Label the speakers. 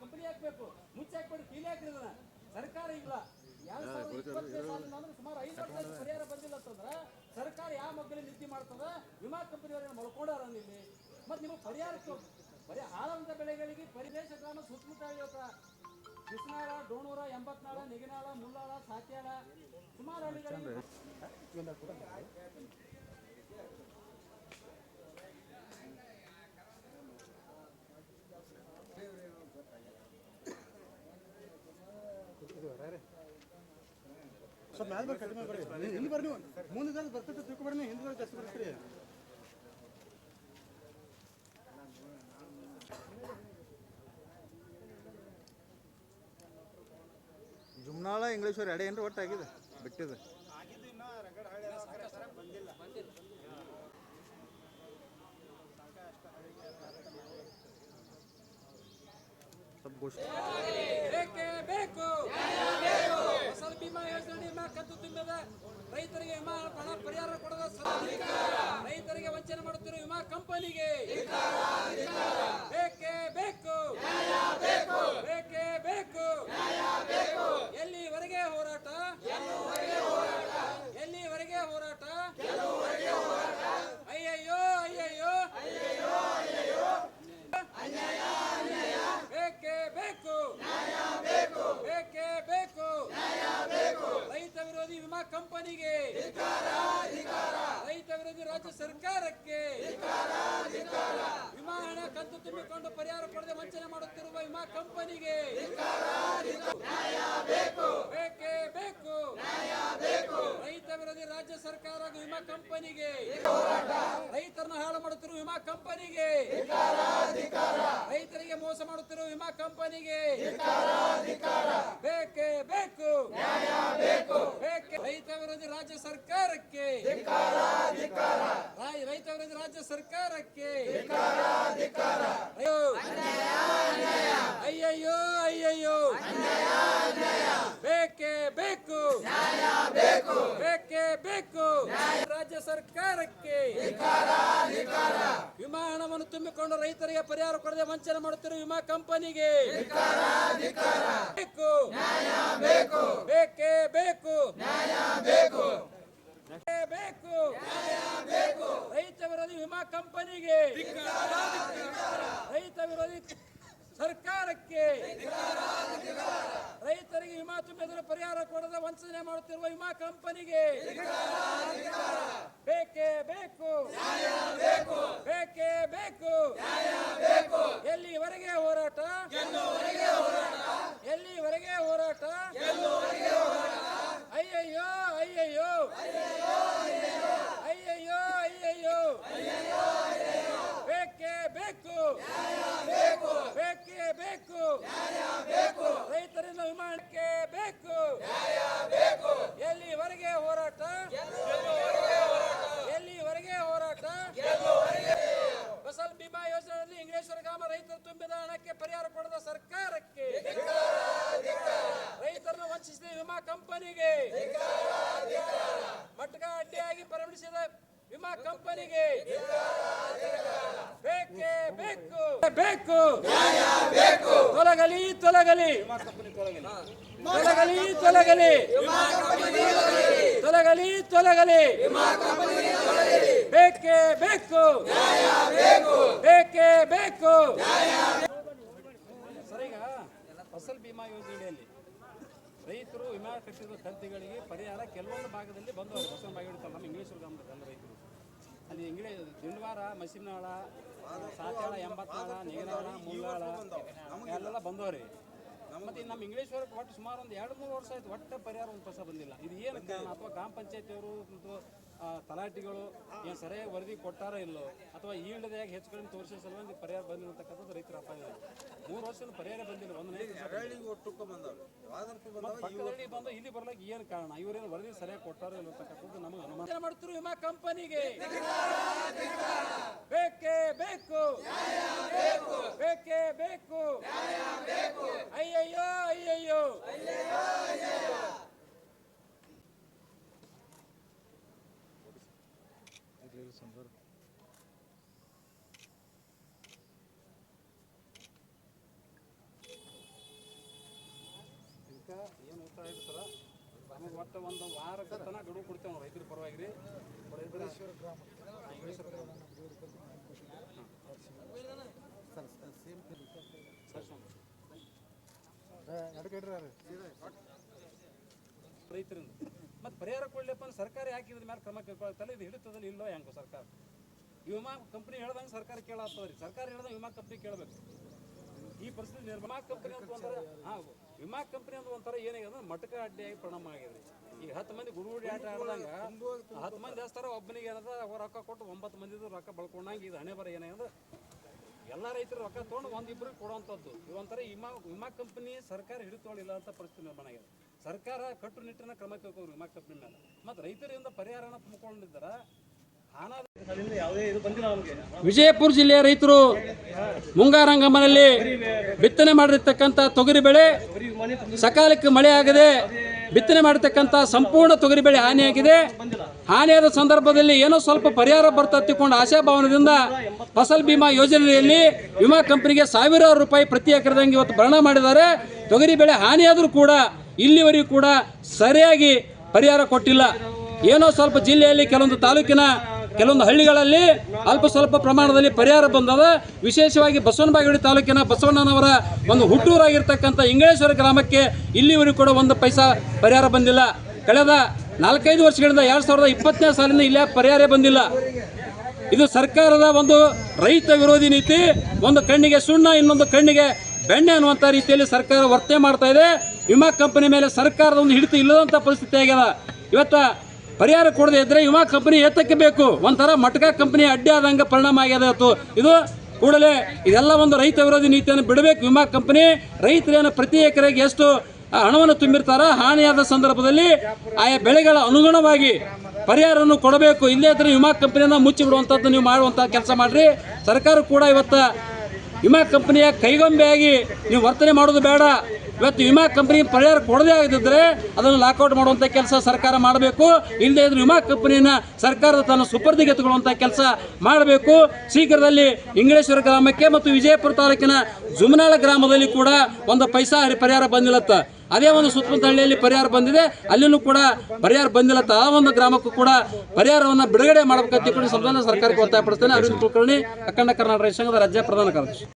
Speaker 1: Company ಹಾಕ್ಬೇಕು. ಮುಂಚೆ ಹಾಕ್ಬೇಡಿ ಕೀಲಿ ಹಾಕ್ರಿ ಸರ್ಕಾರ ಇಲ್ಲ. ಎರಡ್ ಸಾವಿರದ ಇಪ್ಪತ್ತನೇ ಸಾಲಿನ ಅಂದ್ರೆ ಸುಮಾರು ಐದು ವರ್ಷ ಪರಿಹಾರ ಬಂದಿಲ್ಲ ಅಂತಂದ್ರ ಸರ್ಕಾರ ಯಾವ ಮಗ್ಗಲಿ ನಿದ್ದೆ ಮಾಡ್ತದ? ವಿಮಾ ಕಂಪನಿಯವರನ್ನ ಮಲ್ಕೊಂಡಾರ ಇಲ್ಲಿ ಮತ್ತೆ ನಿಮಗೆ ಪರಿಹಾರಕ್ಕೆ ಬರೀ ಹಾಳಂತ ಬೆಳೆಗಳಿಗೆ ಪರಿದೇಶ ಗ್ರಾಮ ಸುತ್ತಮುತ್ತ ಇವತ್ತ ಕೃಷ್ಣಾಳ ಡೋಣೂರ ಎಂಬತ್ನಾಳ ನಿಗನಾಳ ಮುಲ್ಲಾಳ ಸಾತ್ಯಾಳ ಸುಮಾರು ಹಳ್ಳಿಗಳಿಗೆ
Speaker 2: ಸ್ವಲ್ಪ ಮ್ಯಾಲ್ ಬರ್ರಿ. ಕಡಿಮೆ ಮುಂದೆ ಬರ್ರಿ ಹಿಂದೆ ಬರ್ತೀರಿ
Speaker 3: ಜುಮ್ನಾಳ ಇಂಗ್ಲೇಶ್ವರ ಎಡೆ ಏನ್ರಿ ಒಟ್ಟು ಆಗಿದೆ ಬಿಟ್ಟಿದೆ. ಸ್ವಲ್ಪ
Speaker 1: ಬೇಕೇ? ಫಸಲ್ ಯೋಜನೆ ವಿಮಾ ಕಂತು ತುಂಬಿದ ರೈತರಿಗೆ ವಿಮಾ ಹಣ ಪರಿಹಾರ ಕೊಡದ. ರೈತರಿಗೆ ವಂಚನೆ ಮಾಡುತ್ತಿರುವ ವಿಮಾ ಕಂಪನಿಗೆ ಬೇಕೇ ಬೇಕು ಬೇಕೇ ಬೇಕು ಎಲ್ಲಿವರೆಗೆ ಹೋರಾಟ ಎಲ್ಲಿವರೆಗೆ ಹೋರಾಟ ಅಯ್ಯಯ್ಯೋ ಅಯ್ಯಯ್ಯೋ ಬೇಕೇ ಬೇಕು ಬೇಕೇ ಬೇಕು ರೈತ ವಿರೋಧಿ ವಿಮಾ ಕಂಪನಿಗೆ ರೈತ ವಿರೋಧಿ ರಾಜ್ಯ ಸರ್ಕಾರಕ್ಕೆ ವಿಮಾ ಹಣ ಕಂತು ತುಂಬಿಕೊಂಡು ಪರಿಹಾರ ಕೊಡದೆ ವಂಚನೆ ಮಾಡುತ್ತಿರುವ ವಿಮಾ ಕಂಪನಿಗೆ ಬೇಕೇ ಬೇಕು. ರೈತ ವಿರೋಧಿ ರಾಜ್ಯ ಸರ್ಕಾರ ವಿಮಾ ಕಂಪನಿಗೆ ರೈತರನ್ನ ಹಾಳು ಮಾಡುತ್ತಿರುವ ವಿಮಾ ಕಂಪನಿಗೆ. ರೈತರಿಗೆ ಮೋಸ ಮಾಡುತ್ತಿರುವ ವಿಮಾ ಕಂಪನಿಗೆ. ಬೇಕೇ ಬೇಕು. ರೈತ ವಿರೋಧಿ ರಾಜ್ಯ ಸರ್ಕಾರಕ್ಕೆ. ರೈತ ವಿರೋಧಿ ರಾಜ್ಯ ಸರ್ಕಾರಕ್ಕೆ. ಅಯ್ಯೋ. ಅಯ್ಯಯ್ಯೋ ಅಯ್ಯಯ್ಯೋ. ಬೇಕೇ ಬೇಕು. ಬೇಕೇ ಬೇಕು. ರಾಜ್ಯ ಸರ್ಕಾರಕ್ಕೆ. ತುಂಬಿಕೊಂಡು ರೈತರಿಗೆ ಪರಿಹಾರ ಕೊಡದೆ ವಂಚನೆ ಮಾಡುತ್ತಿರುವ ವಿಮಾ ಕಂಪನಿಗೆ ಬೇಕು. ಬೇಕೇ ಬೇಕು. ಬೇಕೇ ರೈತ ವಿರೋಧಿ ವಿಮಾ ಕಂಪನಿಗೆ ರೈತ ವಿರೋಧಿ ಸರ್ಕಾರಕ್ಕೆ ರೈತರಿಗೆ ವಿಮಾ ತುಂಬಿದರೆ ಪರಿಹಾರ ಕೊಡದೆ ವಂಚನೆ ಮಾಡುತ್ತಿರುವ ವಿಮಾ ಕಂಪನಿಗೆ ಬೇಕೇ ಬೇಕು ಎಲ್ಲಿವರೆಗೆ ಹೋರಾಟ ಎಲ್ಲಿವರೆಗೆ ಹೋರಾಟ ಅಯ್ಯಯ್ಯೋ ಅಯ್ಯಯ್ಯೋ ಅಯ್ಯಯ್ಯೋ ಅಯ್ಯಯ್ಯೋ ಬೇಕೇ ಬೇಕು ಬೇಕೇ ಬೇಕು ರೈತರಿಂದ ವಿಮಾನಕ್ಕೆ ಬೇಕು ಎಲ್ಲಿವರೆಗೆ ಹೋರಾಟ ಎಲ್ಲಿವರೆಗೆ ಹೋರಾಟ ಫಸಲ್ ಬಿಮಾ ಯೋಜನೆಯಲ್ಲಿ ಇಂಗ್ಲೇಶ್ವರ ಗ್ರಾಮ ರೈತರು ತುಂಬಿದ ಹಣಕ್ಕೆ ಪರಿಹಾರ ಕೊಡದ ಸರ್ಕಾರಕ್ಕೆ ರೈತರನ್ನು ವಂಚಿಸಿದ ವಿಮಾ ಕಂಪನಿಗೆ ಮಟ್ಕ ಪರಿಗಣಿಸಿದ ವಿಮಾ ಕಂಪನಿಗೆ ಬೇಕೇ ಬೇಕು. ಬೇಕು. ತೊಲಗಲಿ ತೊಲಗಲಿ. ತೊಲಗಲಿ ತೊಲಗಲಿ. ತೊಲಗಲಿ ತೊಲಗಲಿ. ಬೇಕೇ ಬೇಕು. ಬೇಕೇ ಬೇಕು. ಸರ್ ಈಗ ಫಸಲ್ ಬಿಮಾ ಯೋಜನೆಯಲ್ಲಿ. ರೈತರು ವಿಮಾ ಕಟ್ಟಿದ ಕಂತಿಗಳಿಗೆ ಪರಿಹಾರ ಕೆಲವೊಂದು ಭಾಗದಲ್ಲಿ ಬಂದು ಫಸಲ್ ಬಾಗಿಡ್ತಾರೆ ನಮ್ಮ ಇಂಗ್ಲೀಷ್ ಗ್ರಾಮದ ಎಲ್ಲ ರೈತರು. ಅಲ್ಲಿ ಇಂಗ್ಲೀಷ್ ದಿಂಡವಾರ ಮಸಿನಾಳ ಸಾತ್ಯಾಳ, ಎಂಬತ್ತಾಳ ನೀರಾಳ ಮುಂಗಾಳ ಎಲ್ಲ ಬಂದವ್ರಿ. ಮತ್ತೆ ನಮ್ಮ ಇಂಗ್ಲೀಷ್ ವರ್ಗ ಒಟ್ಟು ಸುಮಾರು ಒಂದು ಎರಡು ಮೂರು ವರ್ಷ ಆಯ್ತು, ಒಟ್ಟು ಪರಿಹಾರ ಒಂದು ಪೈಸಾ ಬಂದಿಲ್ಲ. ಇದು ಏನು ಅಥವಾ ಗ್ರಾಮ ಪಂಚಾಯತಿಯವರು ಮತ್ತು ತಲಾಟಿಗಳು ಏನು ಸರಿಯಾಗಿ ವರದಿ ಕೊಟ್ಟಾರೋ ಇಲ್ಲೋ ಅಥವಾ ಈಲ್ಡದಾಗ ಹೆಚ್ಚು ಕಡಿಮೆ ತೋರಿಸಿದ ಸಲುವಾಗಿ ಪರಿಹಾರ ಬಂದಿಲ್ಲ ಅಂತಕ್ಕಂಥದ್ದು ರೈತರ ಅಪಾಯ. ಇದೆ ಮೂರು ವರ್ಷದ ಪರಿಹಾರ ಬಂದಿಲ್ಲ ಒಂದು ಪಕ್ಕದಲ್ಲಿ ಬಂದು ಇಲ್ಲಿ ಬರ್ಲಿಕ್ಕೆ ಏನು ಕಾರಣ? ಇವರೇನು ವರದಿ ಸರಿಯಾಗಿ ಕೊಟ್ಟಾರೋ ಇಲ್ಲ ಅಂತಕ್ಕಂಥದ್ದು ನಮಗೆ ಅನುಮಾನ. ಮಾಡ್ತಿರೋ ವಿಮಾ ಕಂಪನಿಗೆ? ಬೇಕೇ ಬೇಕು. ಬೇಕೇ ಬೇಕು. ಅಯ್ಯಯ್ಯೋ ಅಯ್ಯಯ್ಯೋ ಅದಕ್ಕೆ ಏನು ಉತ್ತರ ಇದೆ ಸರ? ನಮಗೆ ಒಟ್ಟು ಒಂದು ವಾರ ತನಕ ಗಡುವು ಕೊಡ್ತೇವೆ ನಾವು ರೈತರ ಪರವಾಗಿ ರೀ ಇಂಗ್ಲೀಷ್ ಗ್ರಾಮ. ಸರ್. ರೈತರಿಂದ. ಮತ್ತೆ ಪರಿಹಾರ ಕೊಡ್ಲಿಪ್ಪ ಅಂದ್ರೆ ಸರ್ಕಾರ ಯಾಕೆ ಇದ್ರ ಮೇಲೆ ಕ್ರಮ ಕೈಗೊಳ್ತಲ್ಲ? ಇದು ಹಿಡಿತದಲ್ಲಿ ಇಲ್ಲೋ ಹೆಂಗೋ ಸರ್ಕಾರ. ವಿಮಾ ಕಂಪ್ನಿ ಹೇಳ್ದಂಗೆ ಸರ್ಕಾರ ಕೇಳತ್ತವ್ರಿ ಸರ್ಕಾರ ಹೇಳ್ದಂಗೆ ವಿಮಾ ಕಂಪ್ನಿ ಕೇಳಬೇಕು. ಈ ಪರಿಸ್ಥಿತಿ ನಿರ್ಮಾ ಕಂಪನಿ ಅಂತ ಒಂಥರ ಹಾಂ ವಿಮಾ ಕಂಪ್ನಿ ಅಂತ ಒಂಥರ ಏನಾಗಿದೆ ಅಂದ್ರೆ ಮಟಕ ಅಡ್ಡಿಯಾಗಿ ಪರಿಣಾಮ ಆಗಿದೆ ಈಗ ಹತ್ತು ಮಂದಿ ಗುರುಗುಡಿ ಆಟ ಆಡ್ದಂಗ ಹತ್ತು ಮಂದಿ ಹಚ್ತಾರ ಒಬ್ಬನಿಗೆ ಏನದ ಅವ ರೊಕ್ಕ ಕೊಟ್ಟು ಒಂಬತ್ತು ಮಂದಿದು ರೊಕ್ಕ ಬಳ್ಕೊಂಡಂಗೆ ಇದು ಹಣೆ ಬರ ಏನಾಗಿದೆ ಎಲ್ಲ ರೈತರು ರೊಕ್ಕ ತೊಗೊಂಡು ಒಂದಿಬ್ಬರಿಗೆ ಕೊಡುವಂಥದ್ದು ಇವೊಂಥರ ವಿಮಾ ವಿಮಾ ಕಂಪನಿ ಸರ್ಕಾರ ಹಿಡಿತೊಳಿಲ್ಲ ಅಂತ ಪರಿಸ್ಥಿತಿ ನಿರ್ಮಾಣ ಆಗಿದೆ. ಸರ್ಕಾರ ಕಟ್ಟುನಿಟ್ಟಿನ ಕ್ರಮ ಕೈಗೊಂಡ್ರು ವಿಮಾ ಕಬ್ಬಿನ ಮೇಲೆ. ಮತ್ತು ರೈತರಿಂದ ಪರಿಹಾರನ ತುಂಬಿಕೊಂಡಿದ್ದಾರ ವಿಜಯಪುರ ಜಿಲ್ಲೆಯ ರೈತರು ಮುಂಗಾರಂಗಮನಲ್ಲಿ ಬಿತ್ತನೆ ಮಾಡಿರ್ತಕ್ಕಂಥ ತೊಗರಿ ಬೆಳೆ ಸಕಾಲಕ್ಕೆ ಮಳೆ ಆಗದೆ ಬಿತ್ತನೆ ಮಾಡಿರ್ತಕ್ಕಂಥ ಸಂಪೂರ್ಣ ತೊಗರಿ ಬೆಳೆ ಹಾನಿಯಾಗಿದೆ. ಹಾನಿಯಾದ ಸಂದರ್ಭದಲ್ಲಿ ಏನೋ ಸ್ವಲ್ಪ ಪರಿಹಾರ ಬರ್ತಾ ತಿಳ್ಕೊಂಡು ಆಶಾಭಾವನದಿಂದ ಫಸಲ್ ಬಿಮಾ ಯೋಜನೆಯಲ್ಲಿ ವಿಮಾ ಕಂಪನಿಗೆ ಸಾವಿರಾರು ರೂಪಾಯಿ ಪ್ರತಿ ಎಕರೆದಂಗೆ ಇವತ್ತು ಭರಣ ಮಾಡಿದ್ದಾರೆ. ತೊಗರಿ ಬೆಳೆ ಹಾನಿಯಾದರೂ ಕೂಡ ಇಲ್ಲಿವರೆಗೂ ಕೂಡ ಸರಿಯಾಗಿ ಪರಿಹಾರ ಕೊಟ್ಟಿಲ್ಲ. ಏನೋ ಸ್ವಲ್ಪ ಜಿಲ್ಲೆಯಲ್ಲಿ ಕೆಲವೊಂದು ತಾಲೂಕಿನ ಕೆಲವೊಂದು ಹಳ್ಳಿಗಳಲ್ಲಿ ಅಲ್ಪ ಸ್ವಲ್ಪ ಪ್ರಮಾಣದಲ್ಲಿ ಪರಿಹಾರ ಬಂದದ. ವಿಶೇಷವಾಗಿ ಬಸವನಬಾಗೇಡಿ ತಾಲೂಕಿನ ಬಸವಣ್ಣನವರ ಒಂದು ಹುಟ್ಟೂರಾಗಿರ್ತಕ್ಕಂಥ ಇಂಗಳೇಶ್ವರ ಗ್ರಾಮಕ್ಕೆ ಇಲ್ಲಿವರೆಗೂ ಕೂಡ ಒಂದು ಪೈಸಾ ಪರಿಹಾರ ಬಂದಿಲ್ಲ. ಕಳೆದ ನಾಲ್ಕೈದು ವರ್ಷಗಳಿಂದ ಎರಡು ಸಾವಿರದ ಇಪ್ಪತ್ತನೇ ಸಾಲಿನ ಇಲ್ಲೇ ಪರಿಹಾರ ಬಂದಿಲ್ಲ. ಇದು ಸರ್ಕಾರದ ಒಂದು ರೈತ ವಿರೋಧಿ ನೀತಿ, ಒಂದು ಕಣ್ಣಿಗೆ ಸುಣ್ಣ, ಇನ್ನೊಂದು ಕಣ್ಣಿಗೆ ಬೆಣ್ಣೆ ಅನ್ನುವಂಥ ರೀತಿಯಲ್ಲಿ ಸರ್ಕಾರ ವರ್ತನೆ ಮಾಡ್ತಾ ಇದೆ. ವಿಮಾ ಕಂಪನಿ ಮೇಲೆ ಸರ್ಕಾರದ ಒಂದು ಹಿಡಿತ ಇಲ್ಲದಂಥ ಪರಿಸ್ಥಿತಿ ಆಗ್ಯದ ಇವತ್ತ ಪರಿಹಾರ ಕೊಡದೆ ಇದ್ದರೆ ವಿಮಾ ಕಂಪನಿ ಎತ್ತಕ್ಕೆ ಬೇಕು? ಒಂಥರ ಮಟಕ ಕಂಪನಿ ಅಡ್ಡಿ ಆದಂಗೆ ಪರಿಣಾಮ ಆಗ್ಯದ ಇವತ್ತು. ಇದು ಕೂಡಲೇ ಇದೆಲ್ಲ ಒಂದು ರೈತ ವಿರೋಧಿ ನೀತಿಯನ್ನು ಬಿಡಬೇಕು. ವಿಮಾ ಕಂಪನಿ ರೈತರೇನು ಪ್ರತಿ ಎಕರೆಗೆ ಎಷ್ಟು ಹಣವನ್ನು ತುಂಬಿರ್ತಾರ ಹಾನಿಯಾದ ಸಂದರ್ಭದಲ್ಲಿ ಆಯಾ ಬೆಳೆಗಳ ಅನುಗುಣವಾಗಿ ಪರಿಹಾರವನ್ನು ಕೊಡಬೇಕು. ಇಲ್ಲೇ ಇದ್ರೆ ವಿಮಾ ಕಂಪನಿಯನ್ನು ಮುಚ್ಚಿ ಬಿಡುವಂಥದ್ದು ನೀವು ಮಾಡುವಂಥ ಕೆಲಸ ಮಾಡಿರಿ. ಸರ್ಕಾರ ಕೂಡ ಇವತ್ತು ವಿಮಾ ಕಂಪನಿಯ ಕೈಗೊಂಬೆಯಾಗಿ ನೀವು ವರ್ತನೆ ಮಾಡೋದು ಬೇಡ. ಇವತ್ತು ವಿಮಾ ಕಂಪನಿ ಪರಿಹಾರ ಕೊಡದೇ ಆಗದಿದ್ದರೆ ಅದನ್ನು ಲಾಕೌಟ್ ಮಾಡುವಂಥ ಕೆಲಸ ಸರ್ಕಾರ ಮಾಡಬೇಕು. ಇಲ್ಲದೇ ಇದ್ರೆ ವಿಮಾ ಕಂಪನಿಯನ್ನು ಸರ್ಕಾರದ ತನ್ನ ಸುಪರ್ದಿಗೆ ತಗೊಳ್ಳುವಂಥ ಕೆಲಸ ಮಾಡಬೇಕು. ಶೀಘ್ರದಲ್ಲಿ ಇಂಗಳೇಶ್ವರ ಗ್ರಾಮಕ್ಕೆ ಮತ್ತು ವಿಜಯಪುರ ತಾಲೂಕಿನ ಜುಮನಾಳ ಗ್ರಾಮದಲ್ಲಿ ಕೂಡ ಒಂದು ಪೈಸಾ ಹರಿ- ಪರಿಹಾರ ಬಂದಿಲ್ಲತ್ತ. ಅದೇ ಒಂದು ಸುತ್ತಮುತ್ತ ಹಳ್ಳಿಯಲ್ಲಿ ಪರಿಹಾರ ಬಂದಿದೆ. ಅಲ್ಲಿನೂ ಕೂಡ ಪರಿಹಾರ ಬಂದಿಲ್ಲತ್ತ. ಆ ಒಂದು ಗ್ರಾಮಕ್ಕೂ ಕೂಡ ಪರಿಹಾರವನ್ನು ಬಿಡುಗಡೆ ಮಾಡಬೇಕಂತ ಕೂಡ ಸಂವಿಧಾನ ಸರ್ಕಾರಕ್ಕೆ ಒತ್ತಾಯಪಡಿಸ್ತೇನೆ ಅರವಿಂದ್ ಕುಲಕರ್ಣಿ, ಅಖಂಡ ಕರ್ನಾಟಕ ಸಂಘದ ರಾಜ್ಯ ಪ್ರಧಾನ ಕಾರ್ಯದರ್ಶಿ.